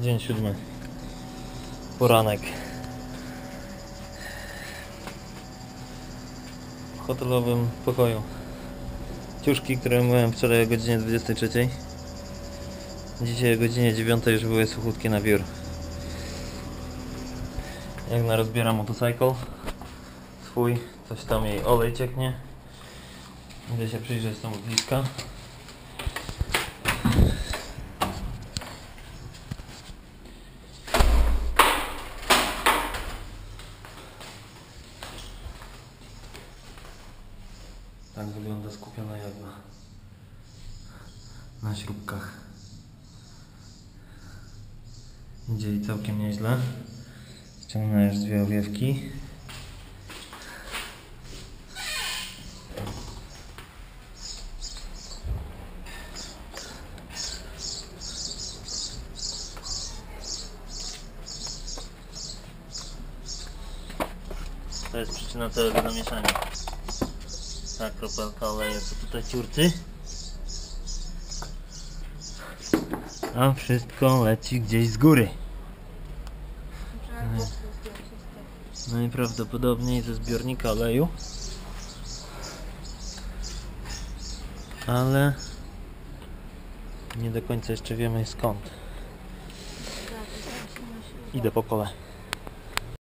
Dzień siódmy. Poranek. W hotelowym pokoju. Ciuszki, które myłem wczoraj o godzinie 23. Dzisiaj o godzinie 9 już były suchutkie na wiór. Jak na rozbiera motocycle swój, coś tam jej olej cieknie. Idę się przyjrzeć z bliska. Tak wygląda skupiona jagna na śrubkach. Idzie całkiem nieźle. Ściągnę już dwie owiewki. To jest przyczyna całego zamieszania. Ta kropelka oleju to tutaj ciurty. A wszystko leci gdzieś z góry. Najprawdopodobniej ze zbiornika oleju. Ale nie do końca jeszcze wiemy skąd. Idę po kole.